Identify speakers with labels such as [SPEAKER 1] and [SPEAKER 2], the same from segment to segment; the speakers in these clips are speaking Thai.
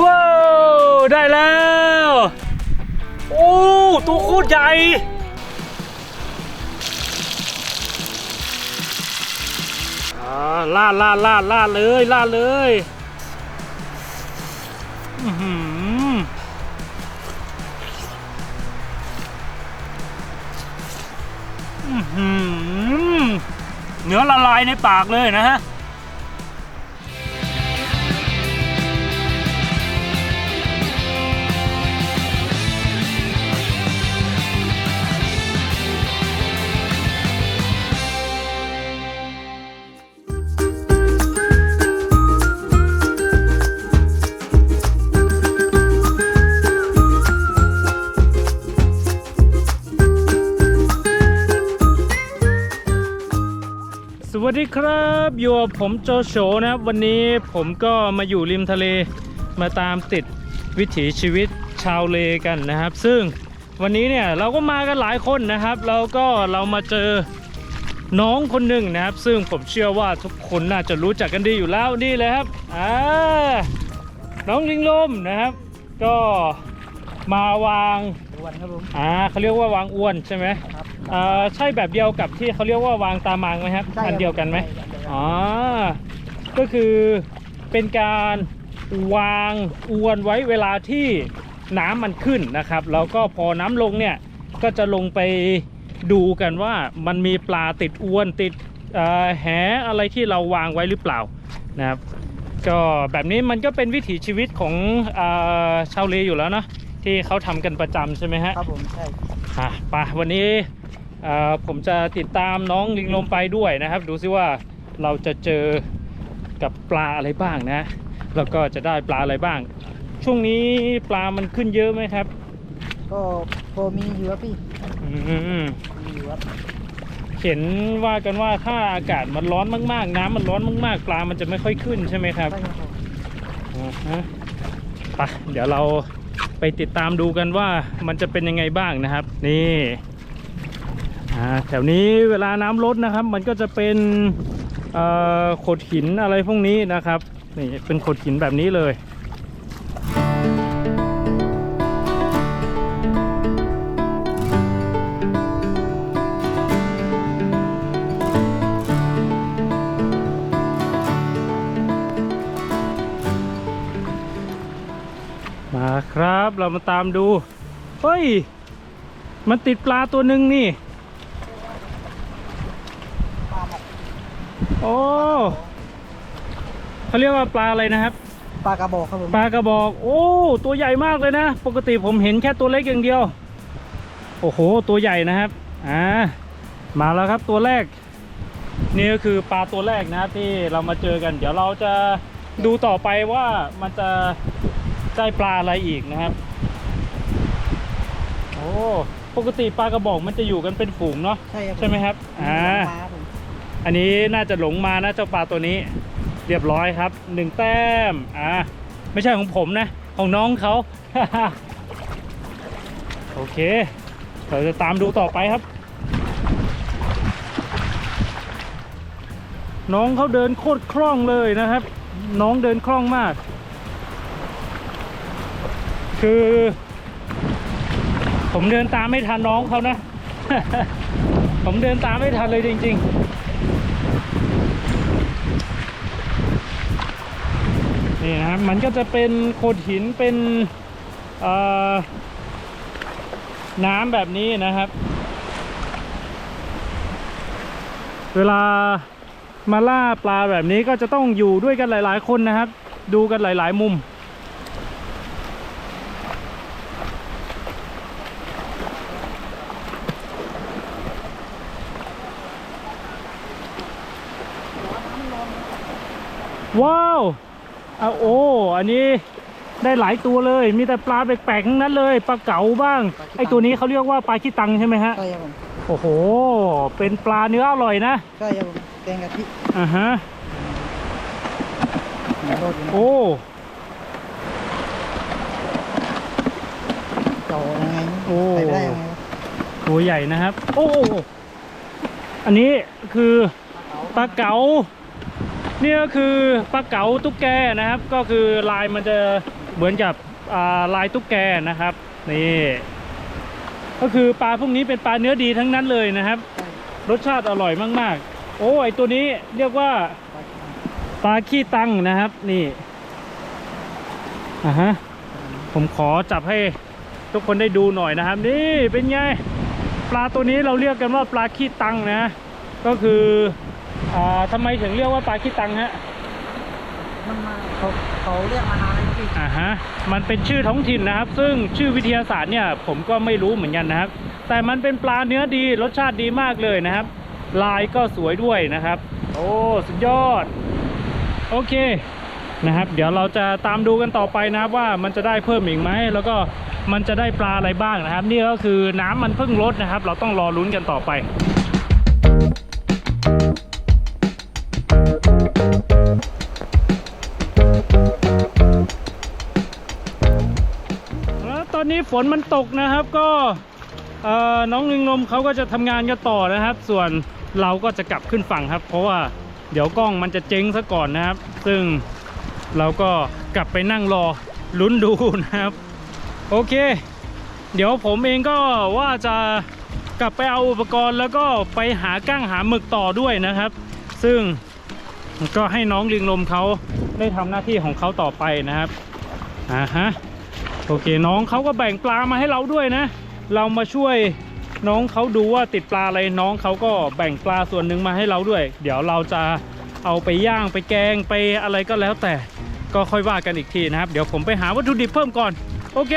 [SPEAKER 1] ว้าวได้แล้ว โอ้ตัวโคตรใหญ่อ่าลาดลาดลาดลาดเลยลาดเลยอื้อหืออื้อหือเนื้อละลายในปากเลยนะฮะ วัสดีครับอยู่กับผมโจโฉนะครับ วันนี้ผมก็มาอยู่ริมทะเลมาตามติดวิถีชีวิตชาวเลกันนะครับ ซึ่งวันนี้เนี่ยเราก็มากันหลายคนนะครับ แล้วก็เรามาเจอน้องคนหนึ่งนะครับ ซึ่งผมเชื่อว่าทุกคนน่าจะรู้จักกันดีอยู่แล้วนี่เลยครับอ่าน้องลิงลมนะครับ ก็มาวาง
[SPEAKER 2] วันครับผม
[SPEAKER 1] อ่าเขาเรียกว่าวางอ้วนใช่ไหม
[SPEAKER 2] ครับ
[SPEAKER 1] อ่าใช่แบบเดียวกับที่เขาเรียกว่าวางตามางไหมครับ
[SPEAKER 2] ใช่ครับ
[SPEAKER 1] อันเดียวกันไหม
[SPEAKER 2] ใช่ครับ
[SPEAKER 1] อ๋อก็คือเป็นการวางอวนไว้เวลาที่น้ำมันขึ้นนะครับ แล้วก็พอน้ำลงเนี่ยก็จะลงไปดูกันว่ามันมีปลาติดอวนติดเอ่อแหอะไรที่เราวางไว้หรือเปล่านะครับ ก็แบบนี้มันก็เป็นวิถีชีวิตของเออชาวเลอยู่แล้วเนอะที่เขาทำกันประจำใช่ไหมฮะ
[SPEAKER 2] ครับผมใช่
[SPEAKER 1] อะไปวันนี้เอ่อ ผมจะติดตามน้องลิงลมไปด้วยนะครับ ดูซิว่าเราจะเจอกับปลาอะไรบ้างนะแล้วก็จะได้ปลาอะไรบ้าง ช่วงนี้ปลามันขึ้นเยอะไหมครับ
[SPEAKER 2] ก็พอมีอยู่ครับพี่
[SPEAKER 1] อืม
[SPEAKER 2] มีอยู่ครับ
[SPEAKER 1] เห็นว่ากันว่าถ้าอากาศมันร้อนมาก ๆ น้ำมันร้อนมากๆ ปลามันจะไม่ค่อยขึ้นใช่ไหมครับ
[SPEAKER 2] ใช่ครับผม
[SPEAKER 1] อ่าฮะไปเดี๋ยวเราไปติดตามดูกันว่ามันจะเป็นยังไงบ้างนะครับ นี่อ่า แถวนี้เวลาน้ำลดนะครับ มันก็จะเป็นโขดหินอะไรพวกนี้นะครับนี่เป็นโขดหินแบบนี้เลยมาครับเรามาตามดู เฮ้ย มันติดปลาตัวหนึ่งนี่
[SPEAKER 2] ปลาหมก
[SPEAKER 1] โอ้เขาเรียกว่าปลาอะไรนะครับ
[SPEAKER 2] ปลากระบอกครับผม
[SPEAKER 1] ปลากระบอก โอ้ ตัวใหญ่มากเลยนะ ปกติผมเห็นแค่ตัวเล็กอย่างเดียว โอ้โห ตัวใหญ่นะครับ อ่า มาแล้วครับตัวแรก นี่ก็คือปลาตัวแรกนะครับที่เรามาเจอกัน เดี๋ยวเราจะดูต่อไปว่ามันจะได้ปลาอะไรอีกนะครับ โอ้ ปกติปลากระบอกมันจะอยู่กันเป็นฝูงเนาะ
[SPEAKER 2] ใช่ครับ
[SPEAKER 1] ใช่ไหมครับ อ่า
[SPEAKER 2] ปลาครับผม
[SPEAKER 1] อันนี้น่าจะหลงมานะเจ้าปลาตัวนี้ เรียบร้อยครับหนึ่งแต้มอ่าไม่ใช่ของผมนะ ของน้องเขา โอเค เราจะตามดูต่อไปครับ น้องเขาเดินโคตรคล่องเลยนะครับ น้องเดินคล่องมาก คือ ผมเดินตามไม่ทันน้องเขานะ ผมเดินตามไม่ทันเลยจริง ๆ นี่นะครับมันก็จะเป็นโขดหินเป็นน้ำแบบนี้นะครับ เวลามาล่าปลาแบบนี้ก็จะต้องอยู่ด้วยกันหลาย ๆ คนนะครับ ดูกันหลาย ๆ มุมว้าว อะโอ้ อันนี้ได้หลายตัวเลย มีแต่ปลาแปลกๆทั้งนั้นเลย ปลาเก๋าบ้าง ไอตัวนี้เขาเรียกว่าปลาขี้ตังใช่ไหมฮะ
[SPEAKER 2] ใช่ครับผม
[SPEAKER 1] โอ้โห เป็นปลาเนื้ออร่อยนะ
[SPEAKER 2] ใช่ครับผมแกงกะทิ
[SPEAKER 1] อ่าฮะ
[SPEAKER 2] โรดอยู่นะ
[SPEAKER 1] โอ้
[SPEAKER 2] เก่ายังไง
[SPEAKER 1] โอ้
[SPEAKER 2] ใส่ไม่ได้ยังไง
[SPEAKER 1] ตัวใหญ่นะครับ โอ้ อันนี้คือปลาเก๋า นี่ก็คือปลาเก๋าตุ๊กแกนะครับ ก็คือลายมันจะเหมือนกับลายตุ๊กแกนะครับนี่ก็คือปลาพวกนี้เป็นปลาเนื้อดีทั้งนั้นเลยนะครับ รสชาติอร่อยมากๆ โอ้ไอตัวนี้เรียกว่าปลาขี้ตังนะครับ นี่อะฮะผมขอจับให้ทุกคนได้ดูหน่อยนะครับ นี่เป็นไง ปลาตัวนี้เราเรียกกันว่าปลาขี้ตังนะ ก็คือ อ่าทำไมถึงเรียกว่าปลาขี้ตังฮะ
[SPEAKER 2] มันมาเขาเขาเรียกมานานแล้วพี่
[SPEAKER 1] อ่าฮะมันเป็นชื่อท้องถิ่นนะครับ ซึ่งชื่อวิทยาศาสตร์เนี่ยผมก็ไม่รู้เหมือนกันนะครับ แต่มันเป็นปลาเนื้อดีรสชาติดีมากเลยนะครับ ลายก็สวยด้วยนะครับ โอ้สุดยอด โอเคนะครับ เดี๋ยวเราจะตามดูกันต่อไปนะครับว่ามันจะได้เพิ่มอีกไหมแล้วก็มันจะได้ปลาอะไรบ้างนะครับ นี่ก็คือน้ำมันเพิ่งลดนะครับ เราต้องรอลุ้นกันต่อไป ฝนมันตกนะครับก็น้องลิงลมเขาก็จะทำงานกันต่อนะครับ ส่วนเราก็จะกลับขึ้นฝั่งครับ เพราะว่าเดี๋ยวกล้องมันจะเจ๊งซะก่อนนะครับ ซึ่งเราก็กลับไปนั่งรอลุ้นดูนะครับ โอเค เดี๋ยวผมเองก็ว่าจะกลับไปเอาอุปกรณ์แล้วก็ไปหากั้งหาหมึกต่อด้วยนะครับ ซึ่งก็ให้น้องลิงลมเขาได้ทำหน้าที่ของเขาต่อไปนะครับอ่าฮะ โอเคน้องเขาก็แบ่งปลามาให้เราด้วยนะ เรามาช่วยน้องเขาดูว่าติดปลาอะไรน้องเขาก็แบ่งปลาส่วนหนึ่งมาให้เราด้วย เดี๋ยวเราจะเอาไปย่างไปแกงไปอะไรก็แล้วแต่ก็ค่อยว่ากันอีกทีนะครับ เดี๋ยวผมไปหาวัตถุดิบเพิ่มก่อน โอเค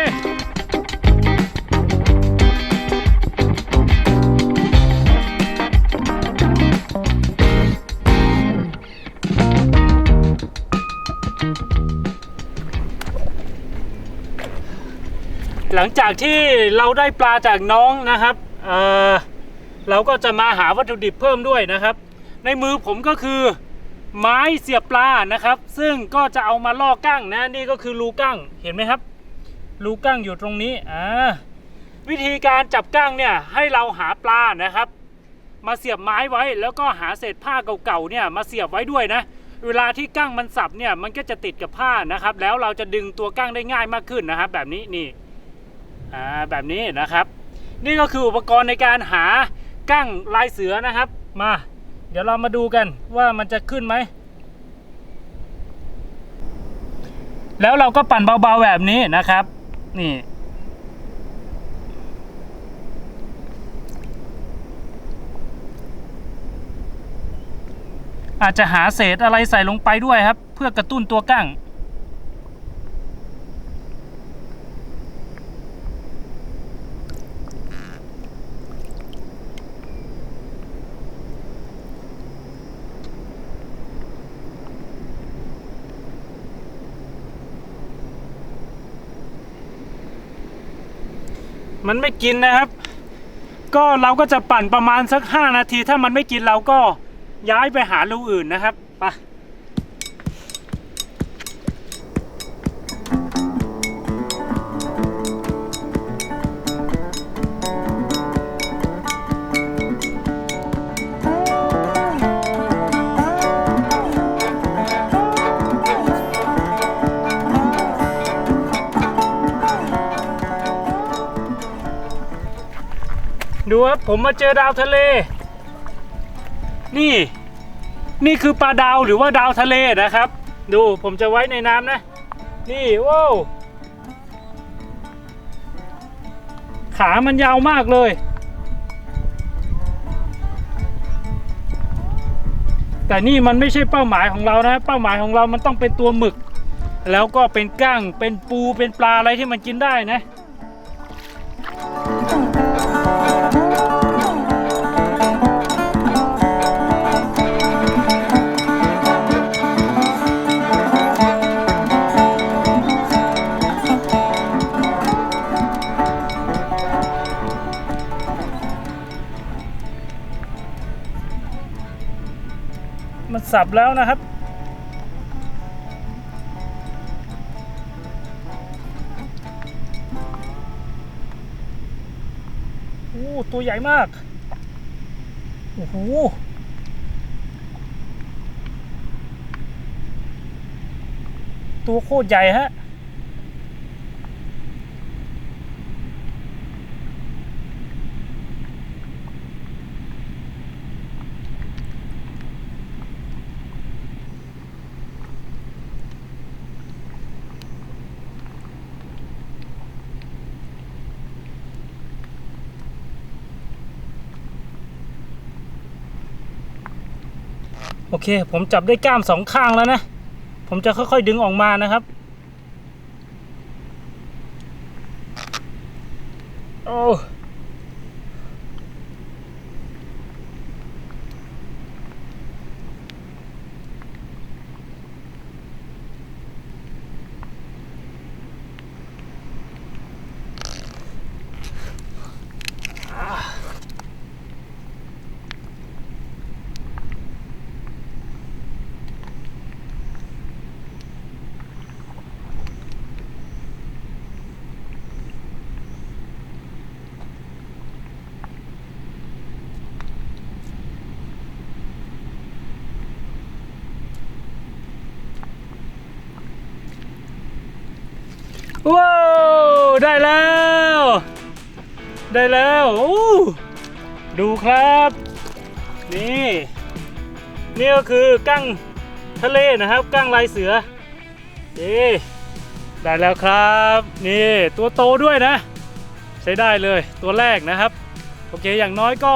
[SPEAKER 1] หลังจากที่เราได้ปลาจากน้องนะครับเเราก็จะมาหาวัตถุดิบเพิ่มด้วยนะครับ ในมือผมก็คือไม้เสียบปลานะครับ ซึ่งก็จะเอามาล่อกั้งนะนี่ก็คือรูกั้งเห็นไหมครับรูกั้งอยู่ตรงนี้อ่าวิธีการจับกั้งเนี่ยให้เราหาปลานะครับ มาเสียบไม้ไว้แล้วก็หาเศษผ้าเก่าๆเนี่ยมาเสียบไว้ด้วยนะ เวลาที่กั้งมันสับเนี่ยมันก็จะติดกับผ้านะครับ แล้วเราจะดึงตัวกั้งได้ง่ายมากขึ้นนะครับ แบบนี้นี่ อ่าแบบนี้นะครับ นี่ก็คืออุปกรณ์ในการหากั้งลายเสือนะครับ มา เดี๋ยวเรามาดูกันว่ามันจะขึ้นไหม แล้วเราก็ปั่นเบาๆแบบนี้นะครับ นี่อาจจะหาเศษอะไรใส่ลงไปด้วยครับ เพื่อกระตุ้นตัวกั้ง มันไม่กินนะครับ ก็เราก็จะปั่นประมาณสัก 5 นาที ถ้ามันไม่กินเราก็ย้ายไปหารูอื่นนะครับไป ครับผมมาเจอดาวทะเล นี่ นี่คือปลาดาวหรือว่าดาวทะเลนะครับ ดูผมจะไว้ในน้ำนะ นี่ว้าวขามันยาวมากเลยแต่นี่มันไม่ใช่เป้าหมายของเรานะ เป้าหมายของเรามันต้องเป็นตัวหมึก แล้วก็เป็นก้างเป็นปูเป็นปลาอะไรที่มันกินได้นะ สับแล้วนะครับ โอ้ตัวใหญ่มาก โอ้โหตัวโคตรใหญ่ฮะ เค ผมจับได้กล้ามสองข้างแล้วนะ ผมจะค่อยๆดึงออกมานะครับ โอ้ว้าวได้แล้ว ได้แล้วดูครับ นี่ นี่ก็คือกั้งทะเลนะครับกั้งลายเสือนี่ได้แล้วครับ นี่ตัวโตด้วยนะ ใช้ได้เลยตัวแรกนะครับโอเคอย่างน้อยก็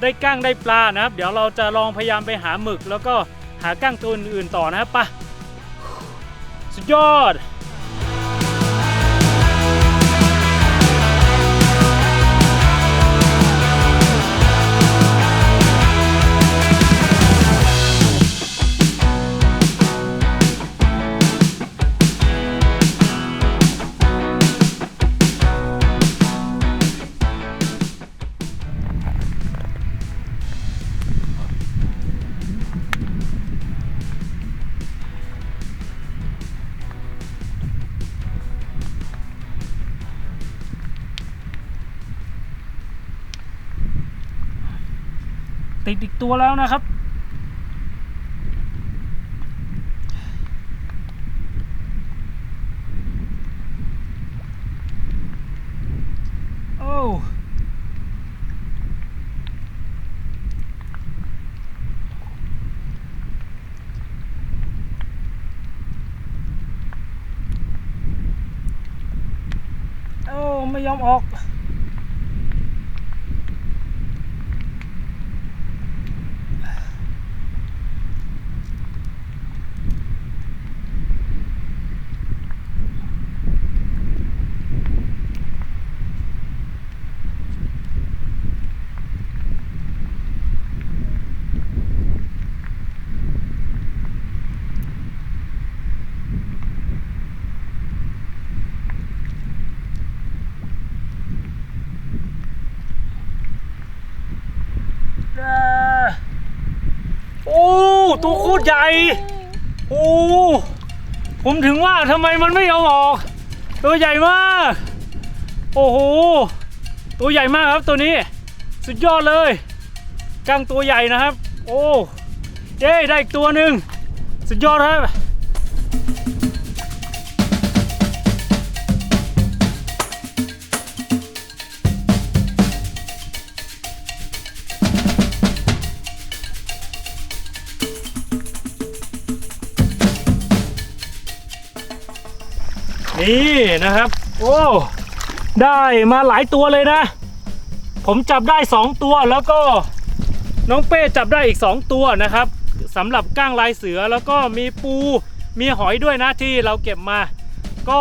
[SPEAKER 1] ได้กั้งได้ปลานะครับ เดี๋ยวเราจะลองพยายามไปหาหมึก แล้วก็หากั้งตัวอื่นๆต่อนะครับไปะสุดยอด ตัวแล้วนะครับ โอ้โอ้ ไม่ยอมออก อ่าโอ้ ตัว โคตรใหญ่โอ้ ผมถึงว่าทำไมมันไม่เอาออก ตัวใหญ่มาก โอ้โห ตัวใหญ่มากครับตัวนี้ สุดยอดเลยกั้งตัวใหญ่นะครับ โอ้ เย้ได้อีกตัวหนึ่งสุดยอดครับ นี่นะครับ โอ้ได้มาหลายตัวเลยนะ ผมจับได้ 2 ตัวแล้วก็น้องเป้จับได้อีก 2 ตัวนะครับสำหรับก้างลายเสือแล้วก็มีปูมีหอยด้วยนะที่เราเก็บมา ก็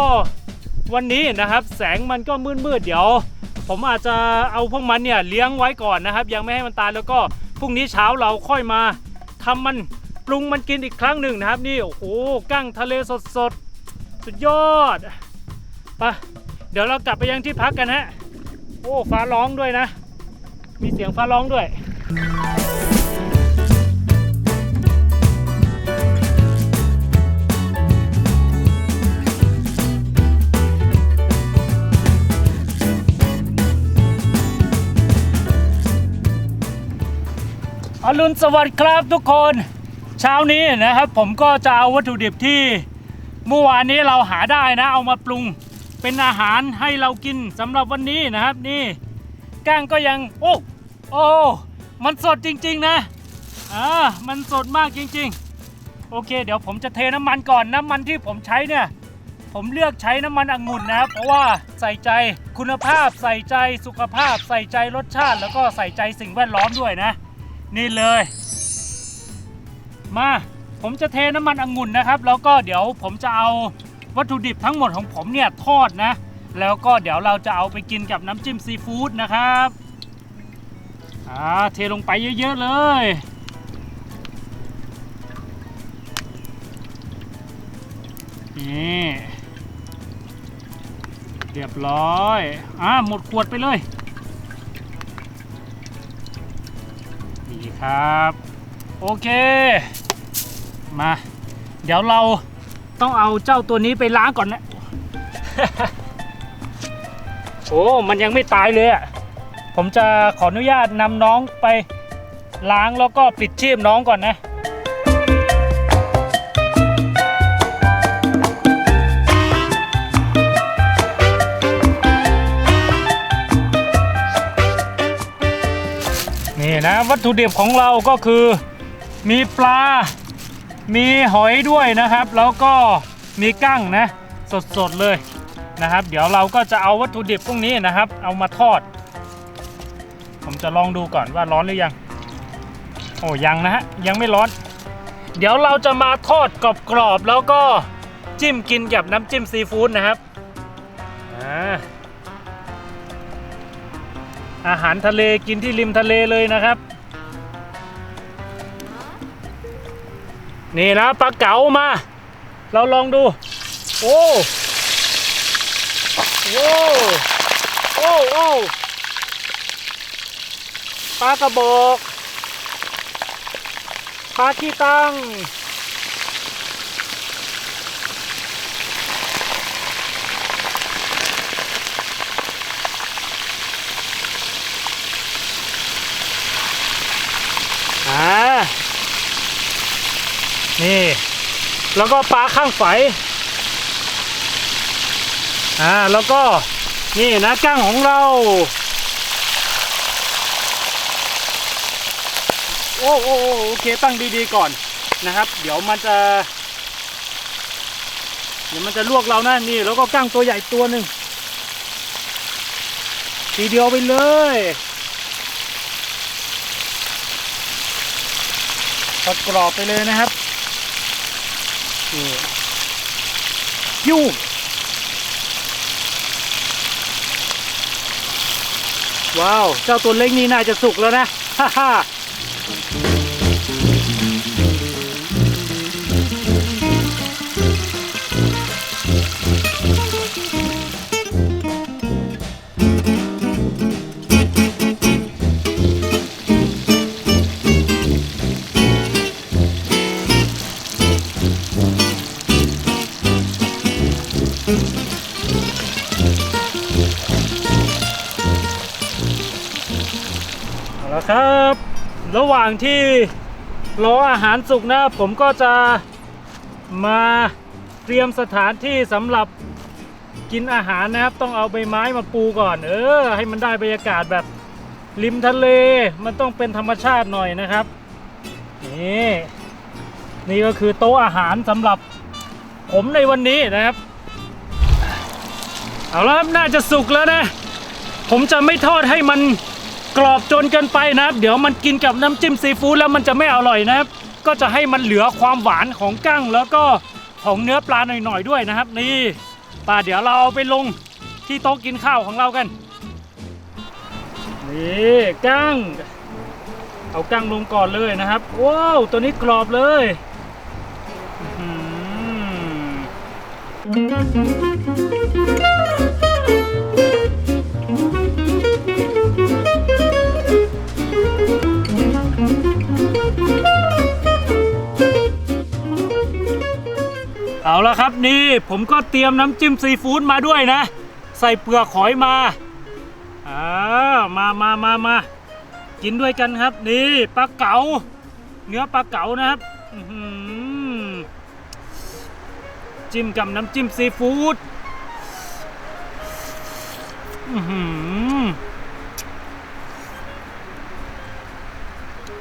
[SPEAKER 1] วันนี้นะครับ แสงมันก็มืดๆเดี๋ยว ผมอาจจะเอาพวกมันเนี่ยเลี้ยงไว้ก่อนนะครับ ยังไม่ให้มันตายแล้วก็พรุ่งนี้เช้าเราค่อยมาทำมันปรุงมันกินอีกครั้งหนึ่งนะครับ นี่โอ้โหกั้งทะเลสดๆ สุดยอดไปะเดี๋ยวเรากลับไปยังที่พักกันฮะ โอ้ฟ้าร้องด้วยนะ มีเสียงฟ้าร้องด้วยอรุณสวัสดิ์ครับทุกคน เช้านี้นะครับผมก็จะเอาวัตถุดิบที่ เมื่อวานนี้เราหาได้นะ เอามาปรุงเป็นอาหารให้เรากินสำหรับวันนี้นะครับนี่ก้างก็ยังโอ้โอ้มันสดจริง ๆ นะอ่ามันสดมากจริง ๆ โอเค เดี๋ยวผมจะเทน้ำมันก่อนน้ำมันที่ผมใช้เนี่ย ผมเลือกใช้น้ำมันองุ่นนะครับ เพราะว่าใส่ใจคุณภาพใส่ใจสุขภาพ ใส่ใจรสชาติ แล้วก็ใส่ใจสิ่งแวดล้อมด้วยนะ นี่เลย มา ผมจะเทน้ำมันองุ่นนะครับ แล้วก็เดี๋ยวผมจะเอาวัตถุดิบทั้งหมดของผมเนี่ยทอดนะ แล้วก็เดี๋ยวเราจะเอาไปกินกับน้ำจิ้มซีฟู้ดนะครับอ่าเทลงไปเยอะ ๆ เลย นี่ เรียบร้อยอ่าหมดขวดไปเลยนี่ครับ โอเค มา เดี๋ยวเราต้องเอาเจ้าตัวนี้ไปล้างก่อนนะ โอ้มันยังไม่ตายเลยอะ ผมจะขออนุญาตนำน้องไปล้างแล้วก็ปิดชีพน้องก่อนนะนี่นะวัตถุดิบของเราก็คือมีปลา มีหอยด้วยนะครับ แล้วก็มีกั้งนะสดๆเลยนะครับ เดี๋ยวเราก็จะเอาวัตถุดิบพวกนี้นะครับ เอามาทอด ผมจะลองดูก่อนว่าร้อนหรือยัง โอ้ยังนะฮะยังไม่ร้อน เดี๋ยวเราจะมาทอดกรอบๆแล้วก็จิ้มกินกับน้ำจิ้มซีฟู้ดนะครับอ่าอาหารทะเลกินที่ริมทะเลเลยนะครับ นี่นะปลาเก๋ามา เราลองดู โอ้โอ้โอ้โอ้ปลากระบอกปลาขี้ตั้งอ่า นี่ แล้วก็ปลาข้างไฟอ่าแล้วก็นี่นะกั้งของเรา โอ้โอโอโอเคตั้งดีๆก่อนนะครับ เดี๋ยวมันจะ เดี๋ยวมันจะลวกเรานะนี่ แล้วก็กั้งตัวใหญ่ตัวหนึ่งทีเดียวไปเลยทอดกรอบไปเลยนะครับ นี่ยูว้าว เจ้าตัวเล็กนี่น่าจะสุกแล้วนะ ฮ่าฮ่าางที่รออาหารสุกนะผมก็จะมาเตรียมสถานที่สำหรับกินอาหารนะครับ ต้องเอาใบไม้มาปูก่อน เออ ให้มันได้บรรยากาศแบบริมทะเลมันต้องเป็นธรรมชาติหน่อยนะครับนี่นี่ก็คือโต๊ะอาหารสำหรับผมในวันนี้นะครับ เอาละน่าจะสุกแล้วนะ ผมจะไม่ทอดให้มัน กรอบจนเกินไปนะครับ เดี๋ยวมันกินกับน้ำจิ้มซีฟู้ดแล้วมันจะไม่อร่อยนะครับ ก็จะให้มันเหลือความหวานของกั้งแล้วก็ของเนื้อปลาหน่อยๆด้วยนะครับ นี่ปลาเดี๋ยวเราเอาไปลงที่โต๊ะกินข้าวของเรากันนี่กั้ง เอากั้งลงก่อนเลยนะครับว้าวตัวนี้กรอบเลย อื เอาละครับนี่ผมก็เตรียมน้ำจิ้มซีฟู้ดมาด้วยนะ ใส่เปลือกหอยมาอ่ามามามามากินด้วยกันครับ นี่ปลาเก๋าเนื้อปลาเก๋านะครับจิ้มกับน้ำจิ้มซีฟู้ด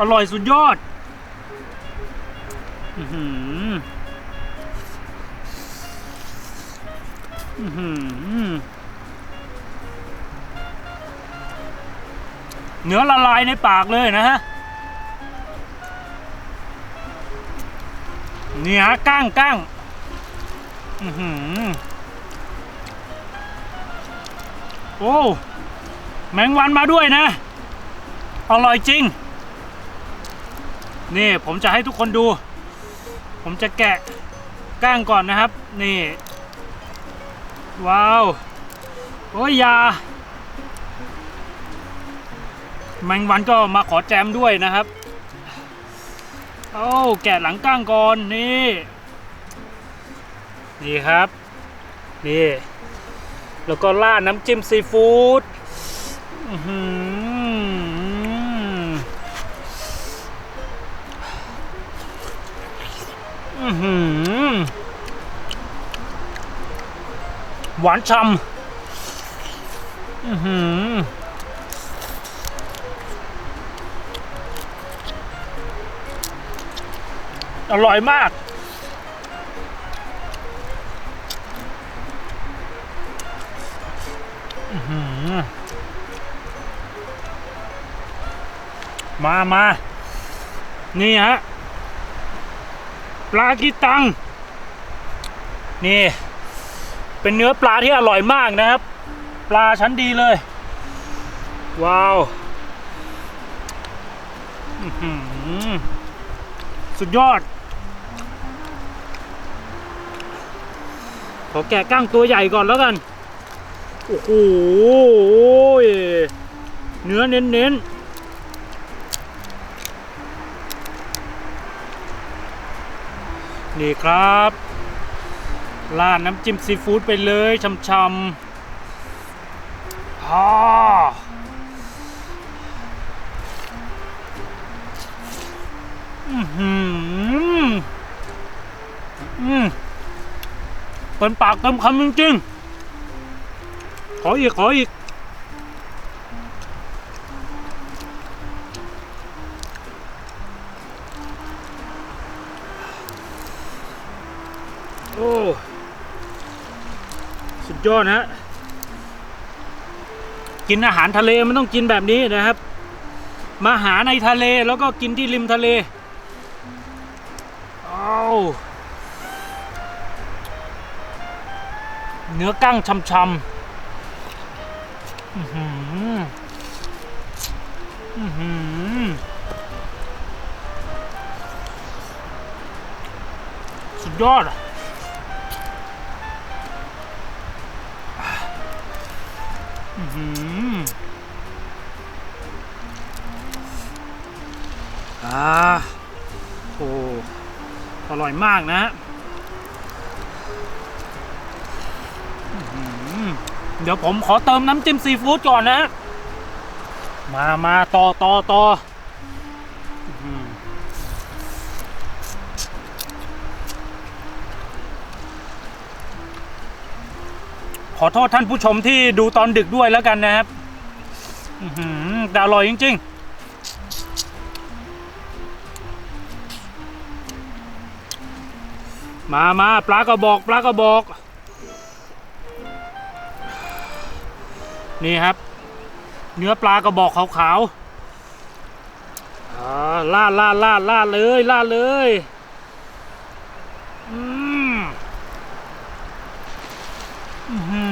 [SPEAKER 1] อร่อยสุดยอด อือหือ เนื้อละลายในปากเลยนะฮะ เนี่ยฮะก้างก้างอือหือโอ้ แมงวันมาด้วยนะ อร่อยจริง นี่ผมจะให้ทุกคนดู ผมจะแกะก้างก่อนนะครับ นี่ ว้าว โอ้ยยา แมงวันก็มาขอแจมด้วยนะครับโอ้แกะหลังก้างก่อนนี่ นี่ครับ นี่ แล้วก็ราดน้ำจิ้มซีฟู้ดอื้อหือ หวานช่ำอือหืออร่อยมากมามา นี่ฮะ ปลากีตัง นี่ เป็นเนื้อปลาที่อร่อยมากนะครับ ปลาชั้นดีเลย ว้าวสุดยอด ขอแกะก้างตัวใหญ่ก่อนแล้วกัน โอ้โหเนื้อเน้นๆนี่ครับ ราดน้ำจิ้มซีฟู้ดไปเลยช่ำๆอ่าอือหืออืมเป็นปากเต็มคำจริงๆขออีก ขออีก ยอดนะกินอาหารทะเลมันต้องกินแบบนี้นะครับ มาหาในทะเลแล้วก็กินที่ริมทะเลเอาเนื้อกั้งช่ำๆสุดยอดอะ อืมอ่าโอ้อร่อยมากนะฮะเดี๋ยวผมขอเติมน้ำจิ้มซีฟู้ดก่อนนะ มามาต่อต่อต่อ อโทษท่านผู้ชมที่ดูตอนดึกด้วยแล้วกันนะครับอแต่อร่อยจริง ๆมามาปลากระบอกปลากระบอก นี่ครับ เนื้อปลากระบอกขาวๆอ่าลาดลาดลาดลาดเลยลาดเลย อืมอื้อหื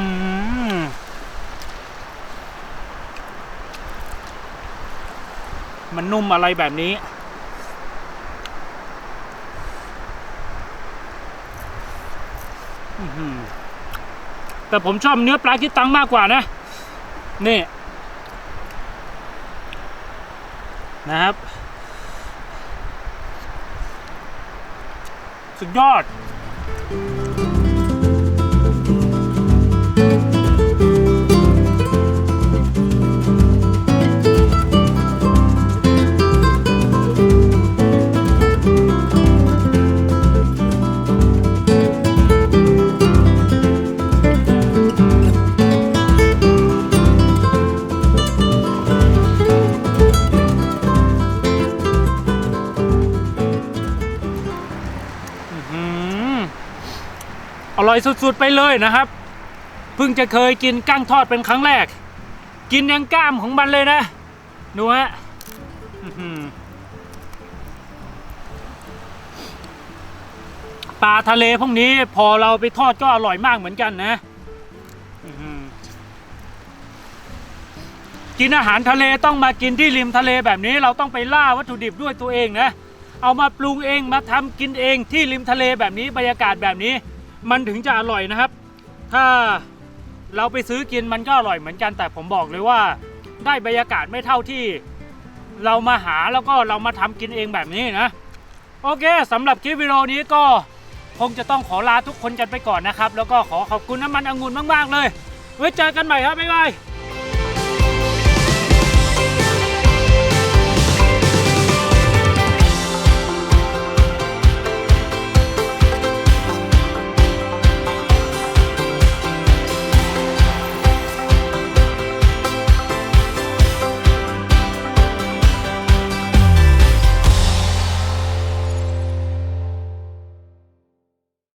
[SPEAKER 1] อมั นุ่มอะไรแบบนี้ แต่ผมชอบเนื้อปลาคิดตังมากกว่านะ นี่ นะครับ สุดยอด ร่อยสุดๆไปเลยนะครับ เพิ่งจะเคยกินกั้งทอดเป็นครั้งแรก กินยังกล้ามของมันเลยนะ ดูฮะปลาทะเลพวกนี้พอเราไปทอดก็อร่อยมากเหมือนกันนะกินอาหารทะเลต้องมากินที่ริมทะเลแบบนี้เราต้องไปล่าวัตถุดิบด้วยตัวเองนะ เอามาปรุงเองมาทำกินเองที่ริมทะเลแบบนี้บรรยากาศแบบนี้ มันถึงจะอร่อยนะครับ ถ้าเราไปซื้อกินมันก็อร่อยเหมือนกันแต่ผมบอกเลยว่า ได้บรรยากาศไม่เท่าที่เรามาหาแล้วก็เรามาทำกินเองแบบนี้นะ โอเคสำหรับคลิปวิดีโอนี้ก็คงจะต้องขอลาทุกคนกันไปก่อนนะครับ แล้วก็ขอขอบคุณน้ำมันองุ่นมากๆเลย ไว้เจอกันใหม่ครับบ๊ายบาย